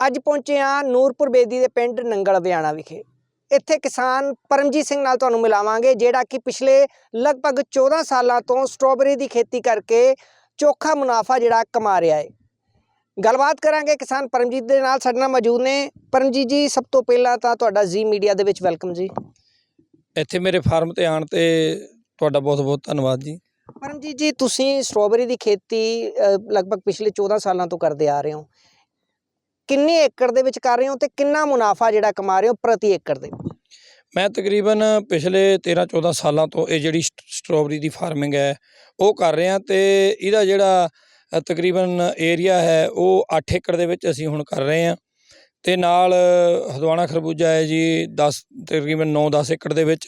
ਅੱਜ ਪਹੁੰਚੇ ਹਾਂ ਨੂਰਪੁਰ ਬੇਦੀ ਦੇ ਪਿੰਡ ਨੰਗਲ ਵਿਆਣਾ ਵਿਖੇ। ਇੱਥੇ ਕਿਸਾਨ ਪਰਮਜੀਤ ਸਿੰਘ ਨਾਲ ਤੁਹਾਨੂੰ ਮਿਲਾਵਾਂਗੇ ਜਿਹੜਾ ਕਿ ਪਿਛਲੇ ਲਗਭਗ 14 ਸਾਲਾਂ ਤੋਂ ਸਟ੍ਰਾਬੇਰੀ ਦੀ ਖੇਤੀ ਕਰਕੇ ਚੋਖਾ ਮੁਨਾਫਾ ਜਿਹੜਾ ਕਮਾ ਰਿਹਾ ਹੈ। ਗੱਲਬਾਤ ਕਰਾਂਗੇ ਕਿਸਾਨ ਪਰਮਜੀਤ ਦੇ ਨਾਲ ਸਾਡੇ ਨਾਲ ਮੌਜੂਦ ਨੇ। ਪਰਮਜੀਤ ਜੀ ਸਭ ਤੋਂ ਪਹਿਲਾਂ ਤਾਂ ਤੁਹਾਡਾ ਜੀ ਮੀਡੀਆ ਦੇ ਵਿੱਚ ਵੈਲਕਮ ਜੀ। ਇੱਥੇ ਮੇਰੇ ਫਾਰਮ ਤੇ ਆਣ ਤੇ ਤੁਹਾਡਾ ਬਹੁਤ ਬਹੁਤ ਧੰਨਵਾਦ ਜੀ। ਪਰਮਜੀਤ ਜੀ ਤੁਸੀਂ ਸਟ੍ਰਾਬੇਰੀ ਦੀ ਖੇਤੀ ਲਗਭਗ ਪਿਛਲੇ 14 ਸਾਲਾਂ ਤੋਂ ਕਰਦੇ ਆ ਰਹੇ ਹੋ। ਕਿੰਨੇ ਏਕੜ ਦੇ ਵਿੱਚ ਕਰ ਰਹੇ ਹੋ ਤੇ ਕਿੰਨਾ ਮੁਨਾਫਾ ਜਿਹੜਾ ਕਮਾ ਰਹੇ ਹੋ ਪ੍ਰਤੀ ਏਕੜ ਦੇ ਮੈਂ ਤਕਰੀਬਨ ਪਿਛਲੇ 13 14 ਸਾਲਾਂ ਤੋਂ ਇਹ ਜਿਹੜੀ ਸਟ- ਸਟ੍ਰਾਬੇਰੀ ਦੀ ਫਾਰਮਿੰਗ ਹੈ, ਉਹ ਕਰ ਰਿਹਾ ਹਾਂ ਤੇ ਇਹਦਾ ਜਿਹੜਾ ਤਕਰੀਬਨ ਏਰੀਆ ਹੈ, ਉਹ 8 ਏਕੜ ਦੇ ਵਿੱਚ ਅਸੀਂ ਹੁਣ ਕਰ ਰਹੇ ਹਾਂ। ਤੇ ਨਾਲ ਹਦਵਾਣਾ ਖਰਬੂਜਾ ਹੈ ਜੀ 10 ਤਕਰੀਬਨ 9-10 ਏਕੜ ਦੇ ਵਿੱਚ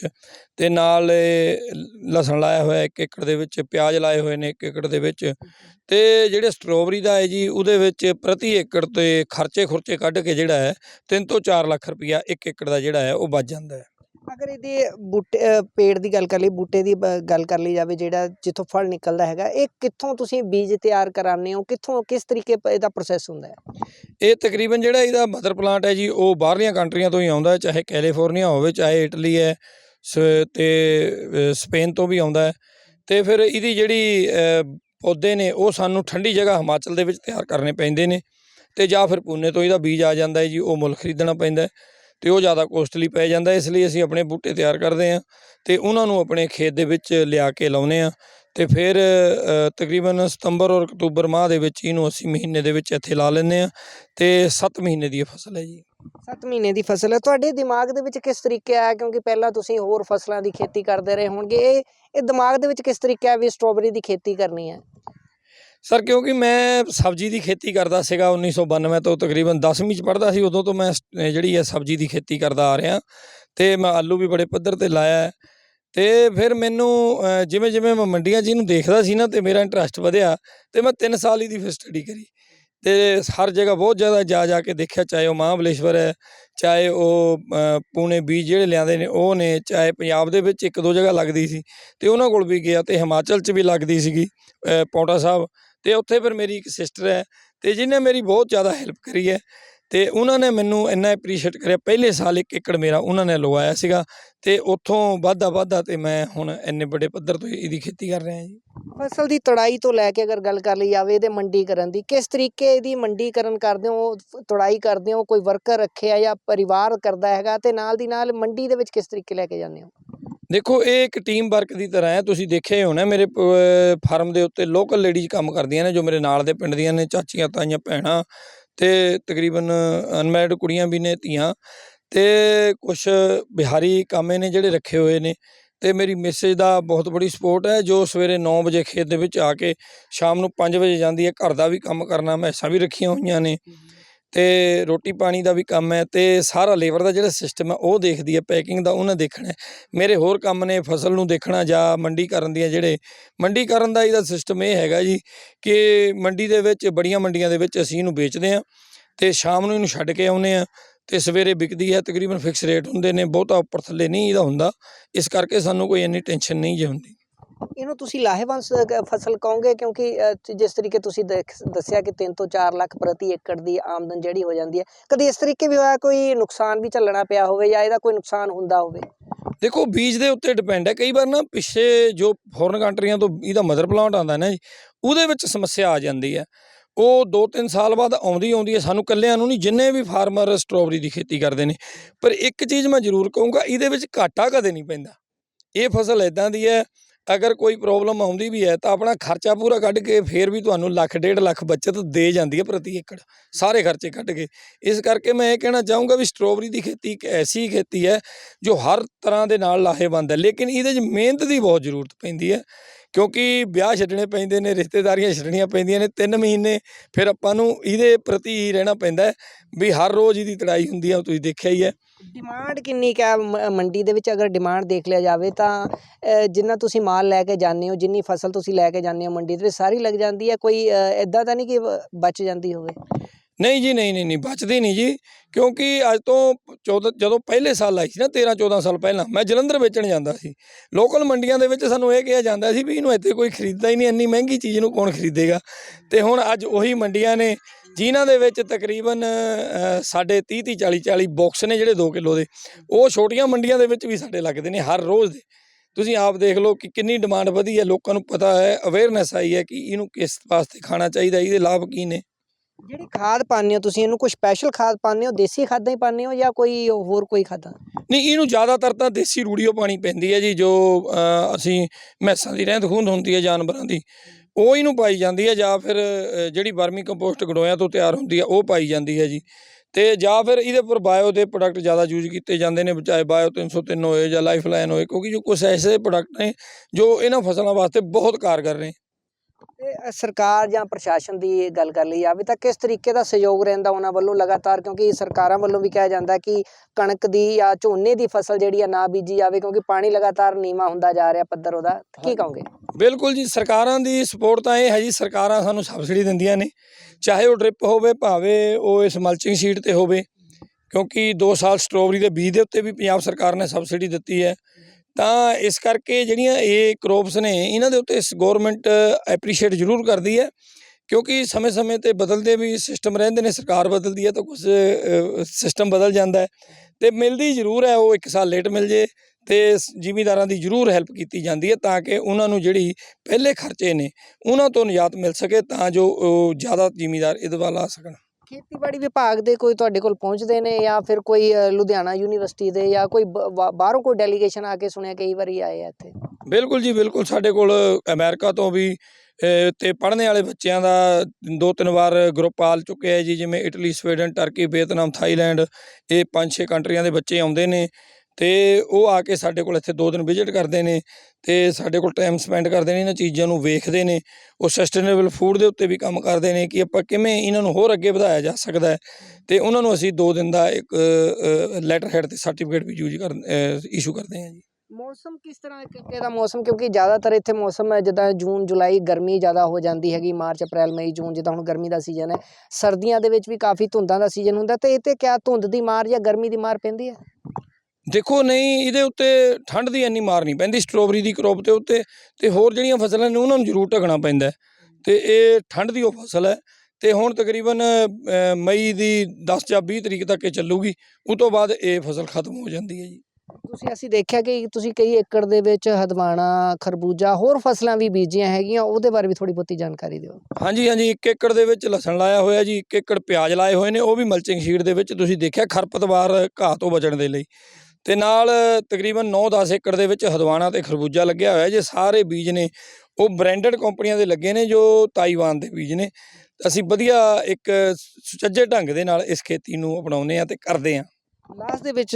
ਤੇ ਨਾਲ ਇਹ ਲਸਣ ਲਾਇਆ ਹੋਇਆ 1 ਏਕੜ ਦੇ ਵਿੱਚ, ਪਿਆਜ਼ ਲਾਏ ਹੋਏ ਨੇ 1 ਏਕੜ ਦੇ ਵਿੱਚ ਤੇ ਜਿਹੜੇ ਸਟ੍ਰਾਬੇਰੀ ਦਾ ਹੈ ਜੀ, ਉਹਦੇ ਵਿੱਚ ਪ੍ਰਤੀ ਏਕੜ ਤੇ ਖਰਚੇ ਖੁਰਚੇ ਕੱਢ ਕੇ ਜਿਹੜਾ ਹੈ 3 ਤੋਂ 4 ਲੱਖ ਰੁਪਇਆ 1 ਏਕੜ ਦਾ ਜਿਹੜਾ ਹੈ ਉਹ ਬਚ ਜਾਂਦਾ ਹੈ। ਅਗਰ ਇਹਦੇ ਬੂਟੇ ਪੇੜ ਦੀ ਗੱਲ ਕਰ ਲਈ, ਬੂਟੇ ਦੀ ਬ- ਗੱਲ ਕਰ ਲਈ ਜਾਵੇ, ਜਿਹੜਾ ਜਿੱਥੋਂ ਫਲ ਨਿਕਲਦਾ ਹੈਗਾ, ਇਹ ਕਿੱਥੋਂ ਤੁਸੀਂ ਬੀਜ ਤਿਆਰ ਕਰਾਉਂਦੇ ਹੋ? ਕਿੱਥੋਂ, ਕਿਸ ਤਰੀਕੇ ਇਹਦਾ ਪ੍ਰੋਸੈਸ ਹੁੰਦਾ ਹੈ? ਇਹ ਤਕਰੀਬਨ ਜਿਹੜਾ ਇਹਦਾ ਮਦਰ ਪਲਾਂਟ ਹੈ ਜੀ, ਉਹ ਬਾਹਰਲੀਆਂ ਕੰਟਰੀਆਂ ਤੋਂ ਹੀ ਆਉਂਦਾ ਹੈ, ਚਾਹੇ ਕੈਲੀਫੋਰਨੀਆ ਹੋਵੇ, ਚਾਹੇ ਇਟਲੀ ਹੈ, ਸ- ਤੇ ਸਪੇਨ ਤੋਂ ਵੀ ਆਉਂਦਾ ਹੈ। ਤੇ ਫਿਰ ਇਹਦੀ ਜਿਹੜੀ ਪੌਦੇ ਨੇ, ਉਹ ਸਾਨੂੰ ਠੰਡੀ ਜਗ੍ਹਾ ਹਿਮਾਚਲ ਦੇ ਵਿੱਚ ਤਿਆਰ ਕਰਨੇ ਪੈਂਦੇ ਨੇ। ਤੇ ਜਾਂ ਫਿਰ ਪੂਨੇ ਤੋਂ ਇਹਦਾ ਬੀਜ ਆ ਜਾਂਦਾ ਹੈ ਜੀ, ਉਹ ਮੁੱਲ ਖਰੀਦਣਾ ਪੈਂਦਾ ਹੈ। ਤੇ ਉਹ ਜ਼ਿਆਦਾ ਕੋਸਟਲੀ ਪੈ ਜਾਂਦਾ, ਇਸ ਲਈ ਅਸੀਂ ਆਪਣੇ ਬੂਟੇ ਤਿਆਰ ਕਰਦੇ ਹਾਂ ਤੇ ਉਹਨਾਂ ਨੂੰ ਆਪਣੇ ਖੇਤ ਦੇ ਵਿੱਚ ਲਿਆ ਕੇ ਲਾਉਨੇ ਆ ਤੇ ਫਿਰ ਤਕਰੀਬਨ ਸਤੰਬਰ ਔਰ ਅਕਤੂਬਰ ਮਾਹ ਦੇ ਵਿੱਚ ਇਹਨੂੰ ਅਸੀਂ ਮਹੀਨੇ ਦੇ ਵਿੱਚ ਇੱਥੇ ਲਾ ਲੈਂਦੇ ਆ ਤੇ 7 ਮਹੀਨੇ ਦੀ ਇਹ ਫਸਲ ਹੈ ਜੀ। 7 ਮਹੀਨੇ ਦੀ ਫਸਲ ਹੈ। ਤੁਹਾਡੇ ਦਿਮਾਗ ਦੇ ਵਿੱਚ ਕਿਸ ਤਰੀਕੇ ਆਇਆ? ਕਿਉਂਕਿ ਪਹਿਲਾਂ ਤੁਸੀਂ ਹੋਰ ਫਸਲਾਂ ਦੀ ਖੇਤੀ ਕਰਦੇ ਰਹੇ ਹੋਣਗੇ। ਇਹ ਇਹ ਦਿਮਾਗ ਦੇ ਵਿੱਚ ਕਿਸ ਤਰੀਕੇ ਆ ਵੀ ਸਟ੍ਰਾਬੇਰੀ ਦੀ ਖੇਤੀ ਕਰਨੀ ਹੈ? ਸਰ ਕਿਉਂਕਿ ਮੈਂ ਸਬਜ਼ੀ ਦੀ ਖੇਤੀ ਕਰਦਾ ਸੀਗਾ 1992 ਤੋਂ ਤਕਰੀਬਨ 10ਵੀਂ ਚ ਪੜ੍ਹਦਾ ਸੀ ਉਦੋਂ ਤੋਂ ਮੈਂ ਸ- ਜਿਹੜੀ ਹੈ ਸਬਜ਼ੀ ਦੀ ਖੇਤੀ ਕਰਦਾ ਆ ਰਿਹਾ। ਤੇ ਮੈਂ ਆਲੂ ਵੀ ਬੜੇ ਪੱਧਰ ਤੇ ਲਾਇਆ ਹੈ। ਤੇ ਫਿਰ ਮੈਨੂੰ ਜਿਵੇਂ ਜਿਵੇਂ ਮੈਂ ਮੰਡੀਆਂ ਜੀ ਨੂੰ ਦੇਖਦਾ ਸੀ ਨਾ ਤੇ ਮੇਰਾ ਇੰਟਰਸਟ ਵਧਿਆ ਤੇ ਮੈਂ 3 ਸਾਲ ਹੀ ਦੀ ਫਿਰ ਸਟੱਡੀ ਕਰੀ। ਤੇ ਹਰ ਜਗ੍ਹਾ ਬਹੁਤ ਜ਼ਿਆਦਾ ਜਾ ਜਾ ਕੇ ਦੇਖਿਆ ਚਾਹੇ ਉਹ ਮਹਾਬਲੇਸ਼ਵਰ ਹੈ ਚਾਹੇ ਉਹ ਅਹ, ਪੂਨੇ ਬੀਜ ਜਿਹੜੇ ਲਿਆਂਦੇ ਨੇ ਉਹ ਨੇ ਚਾਹੇ ਪੰਜਾਬ ਦੇ ਵਿੱਚ ਇੱਕ ਦੋ ਜਗ੍ਹਾ ਲੱਗਦੀ ਸੀ ਤੇ ਉਹਨਾਂ ਕੋਲ ਵੀ ਗਿਆ ਤੇ ਹਿਮਾਚਲ 'ਚ ਵੀ ਲੱਗਦੀ ਸੀਗੀ ਅਹ, ਪੌਂਟਾ ਸਾਹਿਬ। ਤੇ ਉੱਥੇ ਫਿਰ ਮੇਰੀ ਇੱਕ ਸਿਸਟਰ ਹੈ ਤੇ ਜਿਹਨੇ ਮੇਰੀ ਬਹੁਤ ਜ਼ਿਆਦਾ ਹੈਲਪ ਕਰੀ ਹੈ ਤੇ ਉਹਨਾਂ ਨੇ ਮੈਨੂੰ ਇੰਨਾ ਐਪਰੀਸ਼ੀਏਟ ਕਰਿਆ। ਪਹਿਲੇ ਸਾਲ ਇੱਕ ਏਕੜ ਮੇਰਾ ਉਹਨਾਂ ਨੇ ਲਵਾਇਆ ਸੀਗਾ ਤੇ ਉੱਥੋਂ ਵਾਧਾ ਵਾਧਾ ਤੇ ਮੈਂ ਹੁਣ ਇੰਨੇ ਵੱਡੇ ਪੱਧਰ ਤੋਂ ਇਹਦੀ ਖੇਤੀ ਕਰ ਰਿਹਾ ਜੀ। ਫਸਲ ਦੀ ਤੜਾਈ ਤੋਂ ਲੈ ਕੇ ਅਗਰ ਗੱਲ ਕਰ ਲਈ ਜਾਵੇ ਇਹਦੇ ਮੰਡੀਕਰਨ ਦੀ, ਕਿਸ ਤਰੀਕੇ ਇਹਦੀ ਮੰਡੀਕਰਨ ਕਰਦੇ ਹੋ, ਤੜਾਈ ਕਰਦੇ ਹੋ, ਕੋਈ ਵਰਕਰ ਰੱਖਿਆ ਜਾਂ ਪਰਿਵਾਰ ਕਰਦਾ ਹੈਗਾ ਤੇ ਨਾਲ ਦੀ ਨਾਲ ਮੰਡੀ ਦੇ ਵਿੱਚ ਕਿਸ ਤਰੀਕੇ ਲੈ ਕੇ ਜਾਂਦੇ ਹੋ? ਦੇਖੋ, ਇਹ ਇੱਕ ਟੀਮ ਵਰਕ ਦੀ ਤਰ੍ਹਾਂ ਹੈ। ਤੁਸੀਂ ਦੇਖਿਆ ਹੋਣਾ, ਮੇਰੇ ਫਾਰਮ ਦੇ ਉੱਤੇ ਲੋਕਲ ਲੇਡੀਜ਼ ਕੰਮ ਕਰਦੀਆਂ ਨੇ, ਜੋ ਮੇਰੇ ਨਾਲ ਦੇ ਪਿੰਡ ਦੀਆਂ ਨੇ, ਚਾਚੀਆਂ, ਤਾਈਆਂ, ਭੈਣਾਂ ਤੇ ਤਕਰੀਬਨ ਅਨਮੈਰਿਡ ਕੁੜੀਆਂ ਵੀ ਨੇ, ਧੀਆਂ ਤੇ ਕੁਝ ਬਿਹਾਰੀ ਕਾਮੇ ਨੇ ਜਿਹੜੇ ਰੱਖੇ ਹੋਏ ਨੇ ਤੇ ਮੇਰੀ ਮੈਸੇਜ ਦਾ ਬਹੁਤ ਬੜੀ ਸਪੋਰਟ ਹੈ, ਜੋ ਸਵੇਰੇ 9 ਵਜੇ ਖੇਤ ਦੇ ਵਿੱਚ ਆ ਕੇ ਸ਼ਾਮ ਨੂੰ 5 ਵਜੇ ਜਾਂਦੀ ਹੈ, ਘਰ ਦਾ ਵੀ ਕੰਮ ਕਰਨਾ ਮੈਸਾਂ ਵੀ ਰੱਖੀਆਂ ਹੋਈਆਂ ਨੇ। ਤੇ ਰੋਟੀ ਪਾਣੀ ਦਾ ਵੀ ਕੰਮ ਹੈ ਤੇ ਸਾਰਾ ਲੇਬਰ ਦਾ ਜਿਹੜਾ ਸਿਸਟਮ ਹੈ ਉਹ ਦੇਖਦੀ ਹੈ ਪੈਕਿੰਗ ਦਾ ਉਹਨੇ ਦੇਖਣਾ ਮੇਰੇ ਹੋਰ ਕੰਮ ਨੇ ਫਸਲ ਨੂੰ ਦੇਖਣਾ ਜਾਂ ਮੰਡੀ ਕਰਨ ਦੀਆਂ ਜਿਹੜੇ, ਮੰਡੀ ਕਰਨ ਦਾ ਇਹਦਾ ਸਿਸਟਮ ਇਹ ਹੈਗਾ ਜੀ ਕਿ ਮੰਡੀ ਦੇ ਵਿੱਚ, ਬੜੀਆਂ ਮੰਡੀਆਂ ਦੇ ਵਿੱਚ ਅਸੀਂ ਇਹਨੂੰ ਵੇਚਦੇ ਹਾਂ ਤੇ ਸ਼ਾਮ ਨੂੰ ਇਹਨੂੰ ਛੱਡ ਕੇ ਆਉਂਦੇ ਹਾਂ ਤੇ ਸਵੇਰੇ ਵਿਕਦੀ ਹੈ ਤਕਰੀਬਨ ਫਿਕਸ ਰੇਟ ਹੁੰਦੇ ਨੇ, ਬਹੁਤਾ ਉੱਪਰ ਥੱਲੇ ਨਹੀਂ ਇਹਦਾ ਹੁੰਦਾ। ਇਸ ਕਰਕੇ ਸਾਨੂੰ ਕੋਈ ਇੰਨੀ ਟੈਨਸ਼ਨ ਨਹੀਂ ਜੇ ਹੁੰਦੀ। ਇਹਨੂੰ ਤੁਸੀਂ ਲਾਹੇਵੰਦ ਫਸਲ ਕਹੋਗੇ ਕਿਉਂਕਿ ਜਿਸ ਤਰੀਕੇ ਤੁਸੀਂ ਦੱਸਿਆ ਕਿ 3 ਤੋਂ 4 ਲੱਖ ਪ੍ਰਤੀ ਏਕੜ ਦੀ ਆਮਦਨ ਜਿਹੜੀ ਹੋ ਜਾਂਦੀ ਹੈ, ਕਦੀ ਇਸ ਤਰੀਕੇ ਵੀ ਹੋਇਆ ਕੋਈ ਨੁਕਸਾਨ ਵੀ ਝੱਲਣਾ ਪਿਆ ਹੋਵੇ ਜਾਂ ਇਹਦਾ ਕੋਈ ਨੁਕਸਾਨ ਹੁੰਦਾ ਹੋਵੇ? ਦੇਖੋ, ਬੀਜ ਦੇ ਉੱਤੇ ਡਿਪੈਂਡ ਹੈ। ਕਈ ਵਾਰ ਨਾ ਪਿੱਛੇ ਜੋ ਫੋਰਨ ਕੰਟਰੀਆਂ ਤੋਂ ਇਹਦਾ ਮਦਰ ਪਲਾਂਟ ਆਉਂਦਾ ਨਾ ਜੀ, ਉਹਦੇ ਵਿੱਚ ਸਮੱਸਿਆ ਆ ਜਾਂਦੀ ਹੈ। ਉਹ 2-3 ਸਾਲ ਬਾਅਦ ਆਉਂਦੀ ਆਉਂਦੀ ਹੈ। ਸਾਨੂੰ ਕੱਲਿਆਂ ਨੂੰ ਨਹੀਂ, ਜਿੰਨੇ ਵੀ ਫਾਰਮਰ ਸਟ੍ਰਾਬੇਰੀ ਦੀ ਖੇਤੀ ਕਰਦੇ ਨੇ। ਪਰ ਇੱਕ ਚੀਜ਼ ਮੈਂ ਜ਼ਰੂਰ ਕਹੂੰਗਾ, ਇਹਦੇ ਵਿੱਚ ਘਾਟਾ ਕਦੇ ਨਹੀਂ ਪੈਂਦਾ। ਇਹ ਫਸਲ ਇਦਾਂ ਦੀ ਹੈ ਅਗਰ ਕੋਈ ਪ੍ਰੋਬਲਮ ਆਉਂਦੀ ਵੀ ਹੈ ਤਾਂ ਆਪਣਾ ਖਰਚਾ ਪੂਰਾ ਕੱਢ ਕੇ ਫੇਰ ਵੀ ਤੁਹਾਨੂੰ ਲੱਖ ਡੇਢ ਲੱਖ ਬਚਤ ਦੇ ਜਾਂਦੀ ਹੈ ਪ੍ਰਤੀ ਏਕੜ, ਸਾਰੇ ਖਰਚੇ ਕੱਢ ਕੇ। ਇਸ ਕਰਕੇ ਮੈਂ ਇਹ ਕਹਿਣਾ ਚਾਹੂੰਗਾ ਵੀ ਸਟ੍ਰਾਬੇਰੀ ਦੀ ਖੇਤੀ ਇੱਕ ਐਸੀ ਖੇਤੀ ਹੈ ਜੋ ਹਰ ਤਰ੍ਹਾਂ ਦੇ ਨਾਲ ਲਾਹੇਵੰਦ ਹੈ, ਲੇਕਿਨ ਇਹਦੇ 'ਚ ਮਿਹਨਤ ਦੀ ਬਹੁਤ ਜ਼ਰੂਰਤ ਪੈਂਦੀ ਹੈ। ਕਿਉਂਕਿ ਵਿਆਹ ਛੱਡਣੇ ਪੈਂਦੇ ਨੇ, ਰਿਸ਼ਤੇਦਾਰੀਆਂ ਛੱਡਣੀਆਂ ਪੈਂਦੀਆਂ ਨੇ 3 ਮਹੀਨੇ ਫਿਰ ਆਪਾਂ ਨੂੰ ਇਹਦੇ ਪ੍ਰਤੀ ਹੀ ਰਹਿਣਾ ਪੈਂਦਾ ਵੀ ਹਰ ਰੋਜ਼ ਇਹਦੀ ਤੜਾਈ ਹੁੰਦੀ ਹੈ ਉਹ ਤੁਸੀਂ ਦੇਖਿਆ ਹੀ ਹੈ। ਡਿਮਾਂਡ ਕਿੰਨੀ ਕੁ ਮੰਡੀ ਦੇ ਵਿੱਚ ਅਗਰ ਡਿਮਾਂਡ ਦੇਖ ਲਿਆ ਜਾਵੇ ਤਾਂ ਜਿੰਨਾ ਤੁਸੀਂ ਮਾਲ ਲੈ ਕੇ ਜਾਂਦੇ ਹੋ, ਜਿੰਨੀ ਫਸਲ ਤੁਸੀਂ ਲੈ ਕੇ ਜਾਂਦੇ ਹੋ ਮੰਡੀ ਦੇ ਵਿੱਚ, ਸਾਰੀ ਲੱਗ ਜਾਂਦੀ ਹੈ, ਕੋਈ ਇਦਾਂ ਤਾਂ ਨਹੀਂ ਕਿ ਬਚ ਜਾਂਦੀ ਹੋਵੇ। ਨਹੀਂ ਜੀ ਨਹੀਂ ਨਹੀਂ ਨਹੀਂ ਬਚਦੀ ਨਹੀਂ ਜੀ। ਕਿਉਂਕਿ ਅੱਜ ਤੋਂ 14 ਜਦੋਂ ਪਹਿਲੇ ਸਾਲ ਆਈ ਸੀ ਨਾ 13 14 ਸਾਲ ਪਹਿਲਾਂ ਮੈਂ ਜਲੰਧਰ ਵੇਚਣ ਜਾਂਦਾ ਸੀ। ਲੋਕਲ ਮੰਡੀਆਂ ਦੇ ਵਿੱਚ ਸਾਨੂੰ ਇਹ ਕਿਹਾ ਜਾਂਦਾ ਸੀ ਵੀ ਇਹਨੂੰ ਇੱਥੇ ਕੋਈ ਖਰੀਦਦਾ ਹੀ ਨਹੀਂ ਇੰਨੀ ਮਹਿੰਗੀ ਚੀਜ਼ ਨੂੰ ਕੌਣ ਖਰੀਦੇਗਾ? ਤੇ ਹੁਣ ਅੱਜ ਉਹੀ ਮੰਡੀਆਂ ਨੇ ਜਿਨ੍ਹਾਂ ਦੇ ਵਿੱਚ ਤਕਰੀਬਨ ਅ, ਸਾਡੇ 30 30 40 40 ਬਾਕਸ ਨੇ ਜਿਹੜੇ 2 ਕਿਲੋ ਦੇ ਉਹ ਛੋਟੀਆਂ ਮੰਡੀਆਂ ਦੇ ਵਿੱਚ ਵੀ ਸਾਡੇ ਲੱਗਦੇ ਨੇ ਹਰ ਰੋਜ਼ ਦੇ। ਤੁਸੀਂ ਆਪ ਦੇਖ ਲਓ ਕਿ ਕਿੰਨੀ ਡਿਮਾਂਡ ਵਧੀ ਹੈ ਲੋਕਾਂ ਨੂੰ ਪਤਾ ਹੈ ਅਵੇਅਰਨੈਸ ਆਈ ਹੈ ਕਿ ਇਹਨੂੰ ਕਿਸ ਵਾਸਤੇ ਖਾਣਾ ਚਾਹੀਦਾ ਇਹਦੇ ਲਾਭ ਕੀ ਨੇ। ਜਿਹੜੀ ਖਾਦ ਪਾਉਂਦੇ ਹੋ ਤੁਸੀਂ, ਇਹਨੂੰ ਕੋਈ ਸਪੈਸ਼ਲ ਖਾਦ ਪਾਉਂਦੇ ਹੋ, ਦੇਸੀ ਖਾਦਾਂ ਹੀ ਪਾਉਂਦੇ ਹੋ ਜਾਂ ਕੋਈ ਹੋਰ ਕੋਈ ਖਾਦਾਂ? ਨਹੀਂ, ਇਹਨੂੰ ਜ਼ਿਆਦਾਤਰ ਤਾਂ ਦੇਸੀ ਰੂੜੀਓ ਪਾਣੀ ਪੈਂਦੀ ਹੈ ਜੀ, ਜੋ ਅਸੀਂ ਮੈਸਾਂ ਦੀ ਰਹਿੰਦ ਖੂੰਹਦ ਹੁੰਦੀ ਹੈ ਜਾਨਵਰਾਂ ਦੀ, ਉਹ ਇਹਨੂੰ ਪਾਈ ਜਾਂਦੀ ਹੈ ਜਾਂ ਫਿਰ ਜਿਹੜੀ ਵਰਮੀ ਕੰਪੋਸਟ ਗੜੋਇਆਂ ਤੋਂ ਤਿਆਰ ਹੁੰਦੀ ਹੈ, ਉਹ ਪਾਈ ਜਾਂਦੀ ਹੈ ਜੀ। ਤੇ ਜਾਂ ਫਿਰ ਇਹਦੇ ਉੱਪਰ ਬਾਇਓ ਦੇ ਪ੍ਰੋਡਕਟ ਜ਼ਿਆਦਾ ਯੂਜ਼ ਕੀਤੇ ਜਾਂਦੇ ਨੇ, ਚਾਹੇ ਬਾਇਓ 303 ਹੋਏ ਜਾਂ ਲਾਈਫ ਲਾਈਨ ਹੋਏ, ਕਿਉਂਕਿ ਜੋ ਕੁਝ ਐਸੇ ਪ੍ਰੋਡਕਟ ਨੇ, ਜੋ ਇਹਨਾਂ ਫਸਲਾਂ ਵਾਸਤੇ ਬਹੁਤ ਕਾਰਗਰ ਨੇ। ਸਰਕਾਰ ਜਾਂ ਪ੍ਰਸ਼ਾਸਨ ਦੀ ਗੱਲ ਕਰ ਲਈ ਜਾਵੇ ਤਾਂ ਕਿਸ ਤਰੀਕੇ ਦਾ ਸਹਿਯੋਗ ਰਹਿੰਦਾ ਉਹਨਾਂ ਵੱਲੋਂ ਲਗਾਤਾਰ? ਕਿਉਂਕਿ ਸਰਕਾਰਾਂ ਵੱਲੋਂ ਵੀ ਕਿਹਾ ਜਾਂਦਾ ਕਿ ਕਣਕ ਦੀ ਜਾਂ ਝੋਨੇ ਦੀ ਫਸਲ ਜਿਹੜੀ ਆ ਨਾ ਬੀਜੀ ਜਾਵੇ ਕਿਉਂਕਿ ਪਾਣੀ ਲਗਾਤਾਰ ਨੀਵਾਂ ਹੁੰਦਾ ਜਾ ਰਿਹਾ ਪੱਧਰ ਉਹਦਾ। ਕੀ ਕਹੋਗੇ? ਬਿਲਕੁਲ ਜੀ, ਸਰਕਾਰਾਂ ਦੀ ਸਪੋਰਟ ਤਾਂ ਇਹ ਹੈ ਜੀ, ਸਰਕਾਰਾਂ ਸਾਨੂੰ ਸਬਸਿਡੀ ਦਿੰਦੀਆਂ ਨੇ। ਚਾਹੇ ਉਹ ਡ੍ਰਿਪ ਹੋਵੇ, ਭਾਵੇਂ ਉਹ ਇਸ ਮਲਚਿੰਗ ਸ਼ੀਟ ਤੇ ਹੋਵੇ, ਕਿਉਂਕਿ 2 ਸਾਲ ਸਟ੍ਰਾਬੇਰੀ ਦੇ ਬੀਜ ਦੇ ਉੱਤੇ ਵੀ ਪੰਜਾਬ ਸਰਕਾਰ ਨੇ ਸਬਸਿਡੀ ਦਿੱਤੀ ਹੈ। ਤਾਂ ਇਸ ਕਰਕੇ ਜਿਹੜੀਆਂ ਇਹ ਕਰੋਪਸ ਨੇ, ਇਹਨਾਂ ਦੇ ਉੱਤੇ ਗਵਰਨਮੈਂਟ ਐਪਰੀਸ਼ੀਏਟ ਜ਼ਰੂਰ ਕਰਦੀ ਹੈ, ਕਿਉਂਕਿ ਸਮੇਂ-ਸਮੇਂ ਤੇ ਬਦਲਦੇ ਵੀ ਸਿਸਟਮ ਰਹਿੰਦੇ ਨੇ, ਸਰਕਾਰ ਬਦਲਦੀ ਹੈ ਤਾਂ ਕੁਝ ਸਿਸਟਮ ਬਦਲ ਜਾਂਦਾ ਹੈ ਤੇ ਮਿਲਦੀ ਜ਼ਰੂਰ ਹੈ, ਉਹ ਇੱਕ ਸਾਲ ਲੇਟ ਮਿਲ ਜੇ ਤੇ ਜ਼ਿਮੀਦਾਰਾਂ ਦੀ ਜ਼ਰੂਰ ਹੈਲਪ ਕੀਤੀ ਜਾਂਦੀ ਹੈ ਤਾਂ ਕਿ ਉਹਨਾਂ ਨੂੰ ਜਿਹੜੀ ਪਹਿਲੇ ਖਰਚੇ ਨੇ, ਉਹਨਾਂ ਤੋਂ ਨਿਜਾਤ ਮਿਲ ਸਕੇ ਤਾਂ ਜੋ ਉਹ ਜ਼ਿਆਦਾ ਜ਼ਿਮੀਦਾਰ ਇਹਦੇ ਵੱਲ ਆ ਸਕਣ। ਖੇਤੀਬਾੜੀ ਵਿਭਾਗ ਦੇ ਕੋਈ ਤੁਹਾਡੇ ਕੋਲ ਪਹੁੰਚਦੇ ਨੇ ਜਾਂ ਫਿਰ ਕੋਈ ਅ, ਲੁਧਿਆਣਾ ਯੂਨੀਵਰਸਿਟੀ ਦੇ ਜਾਂ ਕੋਈ ਬ- ਬਾ- ਬਾਹਰੋਂ ਕੋਈ ਡੈਲੀਗੇਸ਼ਨ ਆ ਕੇ ਸੁਣਿਆ ਕਈ ਵਾਰੀ ਆਏ ਆ ਇੱਥੇ? ਬਿਲਕੁਲ ਜੀ ਬਿਲਕੁਲ ਸਾਡੇ ਕੋਲ ਅਮਰੀਕਾ ਤੋਂ ਵੀ ਅ, ਤੇ ਪੜ੍ਹਨੇ ਵਾਲੇ ਬੱਚਿਆਂ ਦਾ ਦੋ ਤਿੰਨ ਵਾਰ ਗਰੁੱਪ ਪਾਲ ਚੁੱਕੇ ਹੈ ਜੀ ਜਿਵੇਂ Italy Sweden Turkey Vietnam Thailand ਇਹ ਪੰਜ ਛੇ ਕੰਟਰੀਆਂ ਦੇ ਬੱਚੇ ਆਉਂਦੇ ਨੇ। ਤੇ ਉਹ ਆ ਕੇ ਸਾਡੇ ਕੋਲ ਇੱਥੇ ਦੋ ਦਿਨ ਵਿਜ਼ਿਟ ਕਰਦੇ ਨੇ ਤੇ ਸਾਡੇ ਕੋਲ ਟਾਈਮ ਸਪੈਂਡ ਕਰਦੇ ਨੇ, ਇਹਨਾਂ ਚੀਜ਼ਾਂ ਨੂੰ ਵੇਖਦੇ ਨੇ, ਉਹ ਸਸਟੇਨੇਬਲ ਫੂਡ ਦੇ ਉੱਤੇ ਵੀ ਕੰਮ ਕਰਦੇ ਨੇ ਕਿ ਆਪਾਂ ਕਿਵੇਂ ਇਹਨਾਂ ਨੂੰ ਹੋਰ ਅੱਗੇ ਵਧਾਇਆ ਜਾ ਸਕਦਾ ਹੈ ਤੇ ਉਹਨਾਂ ਨੂੰ ਅਸੀਂ ਦੋ ਦਿਨ ਦਾ ਇੱਕ ਲੈਟਰ ਹੈਡ ਤੇ ਸਰਟੀਫਿਕੇਟ ਵੀ ਯੂਜ਼ ਕਰ ਇਸ਼ੂ ਕਰਦੇ ਹਾਂ ਜੀ। ਮੌਸਮ ਕਿਸ ਤਰ੍ਹਾਂ ਕਿਤੇ ਦਾ ਮੌਸਮ, ਕਿਉਂਕਿ ਜ਼ਿਆਦਾਤਰ ਇੱਥੇ ਮੌਸਮ ਹੈ, ਜਿੱਦਾਂ ਜੂਨ, ਜੁਲਾਈ ਗਰਮੀ ਜ਼ਿਆਦਾ ਹੋ ਜਾਂਦੀ ਹੈਗੀ, ਮਾਰਚ, ਅਪ੍ਰੈਲ, ਮਈ, ਜੂਨ ਜਿੱਦਾਂ ਹੁਣ ਗਰਮੀ ਦਾ ਸੀਜ਼ਨ ਹੈ, ਸਰਦੀਆਂ ਦੇ ਵਿੱਚ ਵੀ ਕਾਫੀ ਧੁੰਦਾਂ ਦਾ ਸੀਜ਼ਨ ਹੁੰਦਾ ਤੇ ਇਹ ਤੇ ਕਿਆ ਧੁੰਦ ਦੀ ਮਾਰ ਜਾਂ ਗਰਮੀ ਦੀ ਮਾਰ ਪੈਂਦੀ ਹੈ? ਦੇਖੋ ਨਹੀਂ ਇਹਦੇ ਉੱਤੇ ਠੰਡ ਦੀ ਇੰਨੀ ਮਾਰ ਨਹੀਂ ਪੈਂਦੀ ਸਟ੍ਰਾਬੇਰੀ ਦੀ ਕ੍ਰੋਪ ਤੇ ਉੱਤੇ ਤੇ ਹੋਰ ਜਿਹੜੀਆਂ ਫਸਲਾਂ ਨੇ ਉਹਨਾਂ ਨੂੰ ਜ਼ਰੂਰ ਢਕਣਾ ਪੈਂਦਾ ਹੈ। ਤੇ ਇਹ ਠੰਡ ਦੀ ਉਹ ਫਸਲ ਹੈ ਤੇ ਹੁਣ ਤਕਰੀਬਨ ਅ, ਮਈ ਦੀ 10 ਜਾਂ 20 ਤਰੀਕ ਤੱਕ ਇਹ ਚੱਲੂਗੀ ਉਸ ਤੋਂ ਬਾਅਦ ਇਹ ਫਸਲ ਖਤਮ ਹੋ ਜਾਂਦੀ ਹੈ ਜੀ। ਤੁਸੀਂ ਅਸੀਂ ਦੇਖਿਆ ਕਿ ਤੁਸੀਂ ਕਈ ਏਕੜ ਦੇ ਵਿੱਚ ਹਦਵਾਣਾ ਖਰਬੂਜਾ ਹੋਰ ਫਸਲਾਂ ਵੀ ਬੀਜੀਆਂ ਹੈਗੀਆਂ ਉਹਦੇ ਬਾਰੇ ਵੀ ਥੋੜੀ ਬਹੁਤੀ ਜਾਣਕਾਰੀ ਦਿਓ। ਹਾਂਜੀ ਹਾਂਜੀ ਇੱਕ ਏਕੜ ਦੇ ਵਿੱਚ ਲਸਣ ਲਾਇਆ ਹੋਇਆ ਜੀ ਇੱਕ ਏਕੜ ਪਿਆਜ਼ ਲਾਏ ਹੋਏ ਨੇ ਉਹ ਵੀ ਮਲਚਿੰਗ ਸ਼ੀਟ ਦੇ ਵਿੱਚ ਤੁਸੀਂ ਦੇਖਿਆ ਖਰਪਤਵਾਰ ਘਾਹ ਤੋਂ ਬਚਣ ਦੇ ਲਈ। ਤੇ ਨਾਲ ਤਕਰੀਬਨ 9-10 ਏਕੜ ਦੇ ਵਿੱਚ ਹਦਵਾਣਾ ਤੇ ਖਰਬੂਜਾ ਲੱਗਿਆ ਹੋਇਆ ਜੇ ਸਾਰੇ ਬੀਜ ਨੇ, ਉਹ ਬ੍ਰਾਂਡਡ ਕੰਪਨੀਆਂ ਦੇ ਲੱਗੇ ਨੇ ਜੋ ਤਾਈਵਾਨ ਦੇ ਬੀਜ ਨੇ। ਅਸੀਂ ਵਧੀਆ ਇੱਕ ਸੁਚੱਜੇ ਢੰਗ ਦੇ ਨਾਲ ਇਸ ਖੇਤੀ ਨੂੰ ਅਪਣਾਉਂਦੇ ਆ ਤੇ ਕਰਦੇ ਆ ਲਾਸਟ ਦੇ ਵਿੱਚ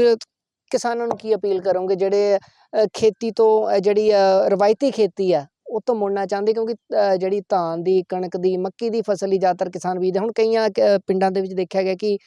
ਕਿਸਾਨਾਂ ਨੂੰ ਕੀ ਅਪੀਲ ਕਰੋਗੇ? ਜਿਹੜੇ ਖੇਤੀ ਤੋਂ ਜਿਹੜੀ ਰਵਾਇਤੀ ਖੇਤੀ ਆ ਉਹ ਮੁੜਨਾ ਚਾਹੁੰਦੇ ਕਿਉਂਕਿ ਜਿਹੜੀ ਧਾਨ ਦੀ, ਕਣਕ ਦੀ, ਮੱਕੀ ਦੀ ਫਸਲ ਹੀ ਜ਼ਿਆਦਾਤਰ ਕਿਸਾਨ ਬੀਜਦੇ ਹੁਣ ਕਈਆਂ ਪਿੰਡਾਂ ਦੇ ਵਿੱਚ ਦੇਖਿਆ ਗਿਆ ਕਿ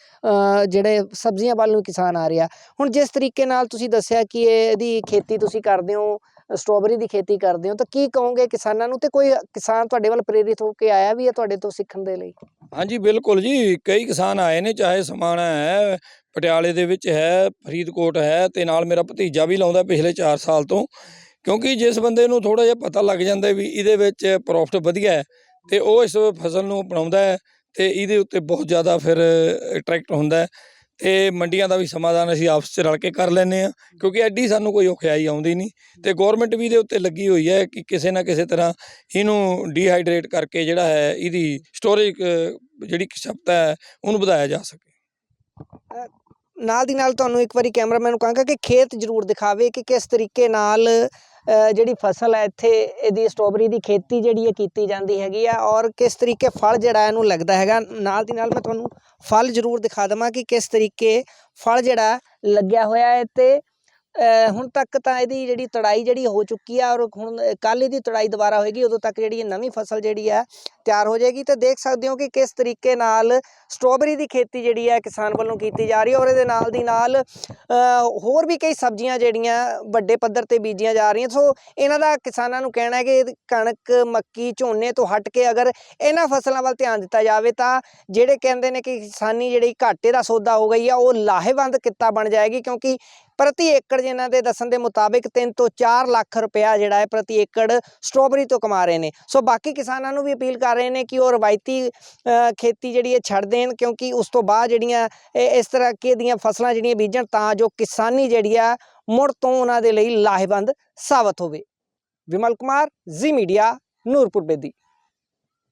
ਜਿਹੜੇ ਸਬਜ਼ੀਆਂ ਵੱਲ ਨੂੰ ਕਿਸਾਨ ਆ ਰਿਹਾ। ਹੁਣ ਜਿਸ ਤਰੀਕੇ ਨਾਲ ਤੁਸੀਂ ਦੱਸਿਆ ਕਿ ਇਹਦੀ ਖੇਤੀ ਤੁਸੀਂ ਕਰਦੇ ਹੋ, ਸਟ੍ਰਾਬੇਰੀ ਦੀ ਖੇਤੀ ਕਰਦੇ ਹੋ, ਤਾਂ ਕੀ ਕਹੋਗੇ ਕਿਸਾਨਾਂ ਨੂੰ? ਤੇ ਕੋਈ ਕਿਸਾਨ ਤੁਹਾਡੇ ਵੱਲ ਪ੍ਰੇਰਿਤ ਹੋ ਕੇ ਆਇਆ ਵੀ ਹੈ ਤੁਹਾਡੇ ਤੋਂ ਸਿੱਖਣ ਦੇ ਲਈ? ਹਾਂਜੀ, ਬਿਲਕੁਲ ਜੀ। ਕਈ ਕਿਸਾਨ ਆਏ ਨੇ, ਚਾਹੇ ਸਮਾਣਾ ਹੈ, ਪਟਿਆਲੇ ਦੇ ਵਿੱਚ ਹੈ, ਫਰੀਦਕੋਟ ਹੈ, ਤੇ ਨਾਲ ਮੇਰਾ ਭਤੀਜਾ ਵੀ ਲਾਉਂਦਾ ਪਿਛਲੇ 4 ਸਾਲ ਤੋਂ। ਕਿਉਂਕਿ ਜਿਸ ਬੰਦੇ ਨੂੰ ਥੋੜਾ ਜਿਹਾ ਪਤਾ ਲੱਗ ਜਾਂਦਾ ਵੀ ਇਹਦੇ ਵਿੱਚ ਪ੍ਰੋਫਿਟ ਵਧੀਆ ਹੈ ਤੇ ਉਹ ਇਸ ਫਸਲ ਨੂੰ ਅਪਣਾਉਂਦਾ ਹੈ ਤੇ ਇਹਦੇ ਉੱਤੇ ਬਹੁਤ ਜ਼ਿਆਦਾ ਫਿਰ ਅਟਰੈਕਟ ਹੁੰਦਾ ਹੈ ਤੇ ਮੰਡੀਆਂ ਦਾ ਵੀ ਸਮਾਧਾਨ ਅਸੀਂ ਆਪਸ 'ਚ ਰਲ ਕੇ ਕਰ ਲੈਂਦੇ ਆ ਕਿਉਂਕਿ ਐਡੀ ਸਾਨੂੰ ਕੋਈ ਔਖਿਆਈ ਆਉਂਦੀ ਨਹੀਂ ਤੇ ਗਵਰਨਮੈਂਟ ਵੀ ਇਹਦੇ ਉੱਤੇ ਲੱਗੀ ਹੋਈ ਹੈ ਕਿ ਕਿਸੇ ਨਾ ਕਿਸੇ ਤਰ੍ਹਾਂ ਇਹਨੂੰ ਡੀਹਾਈਡਰੇਟ ਕਰਕੇ ਜਿਹੜਾ ਹੈ ਇਹਦੀ ਸਟੋਰੇਜ ਜਿਹੜੀ ਖਪਤ ਹੈ, ਉਹਨੂੰ ਵਧਾਇਆ ਜਾ ਸਕੇ। ਨਾਲ ਦੀ ਨਾਲ ਤੁਹਾਨੂੰ ਇੱਕ ਵਾਰੀ ਕੈਮਰਾਮੈਨ ਨੂੰ ਕਹਾਂਗਾ ਕਿ ਖੇਤ ਜ਼ਰੂਰ ਦਿਖਾਵੇ ਕਿ ਕਿਸ ਤਰੀਕੇ ਨਾਲ ਜਿਹੜੀ ਫਸਲ ਹੈ, ਇੱਥੇ ਇਹਦੀ ਸਟ੍ਰਾਬੇਰੀ ਦੀ ਖੇਤੀ ਜਿਹੜੀ ਹੈ ਕੀਤੀ ਜਾਂਦੀ ਹੈਗੀ ਆ ਔਰ ਕਿਸ ਤਰੀਕੇ ਫਲ ਜਿਹੜਾ ਇਹਨੂੰ ਲੱਗਦਾ ਹੈਗਾ, ਨਾਲ ਦੀ ਨਾਲ ਮੈਂ ਤੁਹਾਨੂੰ ਫਲ ਜ਼ਰੂਰ ਦਿਖਾ ਦਵਾਂ ਕਿ ਕਿਸ ਤਰੀਕੇ ਫਲ ਜਿਹੜਾ ਲੱਗਿਆ ਹੋਇਆ ਹੈ ਤੇ ਹੁਣ ਤੱਕ ਤਾਂ ਇਹਦੀ ਜਿਹੜੀ ਤੜਾਈ ਜਿਹੜੀ ਹੋ ਚੁੱਕੀ ਆ ਔਰ ਹੁਣ ਕੱਲ ਇਹਦੀ ਤੜਾਈ ਦੁਬਾਰਾ ਹੋਏਗੀ, ਉਦੋਂ ਤੱਕ ਜਿਹੜੀ ਇਹ ਨਵੀਂ ਫਸਲ ਜਿਹੜੀ ਹੈ ਤਿਆਰ ਹੋ ਜਾਏਗੀ। ਤੇ ਦੇਖ ਸਕਦੇ ਹੋ ਕਿ ਕਿਸ ਤਰੀਕੇ ਨਾਲ ਸਟ੍ਰਾਬੇਰੀ ਦੀ ਖੇਤੀ ਜਿਹੜੀ ਹੈ ਕਿਸਾਨ ਵੱਲੋਂ ਕੀਤੀ ਜਾ ਰਹੀ ਹੈ ਔਰ ਇਹਦੇ ਨਾਲ ਦੀ ਨਾਲ ਹੋਰ ਵੀ ਕਈ ਸਬਜ਼ੀਆਂ ਜਿਹੜੀਆਂ ਵੱਡੇ ਪੱਧਰ ਤੇ ਬੀਜੀਆਂ ਜਾ ਰਹੀਆਂ। ਸੋ ਇਹਨਾਂ ਦਾ ਕਿਸਾਨਾਂ ਨੂੰ ਕਹਿਣਾ ਹੈ ਕਿ ਕਣਕ, ਮੱਕੀ, ਝੋਨੇ ਤੋਂ ਹਟ ਕੇ ਅਗਰ ਇਹਨਾਂ ਫਸਲਾਂ ਵੱਲ ਧਿਆਨ ਦਿੱਤਾ ਜਾਵੇ ਤਾਂ ਜਿਹੜੇ ਕਹਿੰਦੇ ਨੇ ਕਿ ਕਿਸਾਨੀ ਜਿਹੜੀ ਘਾਟੇ ਦਾ ਸੌਦਾ ਹੋ ਗਈ ਆ, ਉਹ ਲਾਹੇਵੰਦ ਕਿੱਤਾ ਬਣ ਜਾਏਗੀ ਕਿਉਂਕਿ ਪ੍ਰਤੀ ਏਕੜ ਜਿਨ੍ਹਾਂ ਦੇ ਦੱਸਣ ਦੇ ਮੁਤਾਬਿਕ 3 ਤੋਂ 4 ਲੱਖ ਰੁਪਇਆ ਜਿਹੜਾ ਹੈ ਪ੍ਰਤੀ ਏਕੜ ਸਟ੍ਰਾਬੇਰੀ ਤੋਂ ਕਮਾ ਰਹੇ ਨੇ। ਸੋ ਬਾਕੀ ਕਿਸਾਨਾਂ ਨੂੰ ਵੀ ਅਪੀਲ ਕਰ ਰਹੇ ਨੇ ਕਿ ਉਹ ਰਵਾਇਤੀ ਖੇਤੀ ਜਿਹੜੀ ਹੈ ਛੱਡ ਦੇਣ ਕਿਉਂਕਿ ਉਸ ਤੋਂ ਬਾਅਦ ਜਿਹੜੀਆਂ, ਇਹ, ਇਸ ਤਰ੍ਹਾਂ ਕੀ ਦੀਆਂ ਫਸਲਾਂ ਜਿਹੜੀਆਂ ਬੀਜਣ ਤਾਂ ਜੋ ਕਿਸਾਨੀ ਜਿਹੜੀ ਆ ਮੁੜ ਤੋਂ ਉਹਨਾਂ ਦੇ ਲਈ ਲਾਹੇਵੰਦ ਸਾਬਤ ਹੋਵੇ। Vimal Kumar, Zee Media, Nurpur Bedi.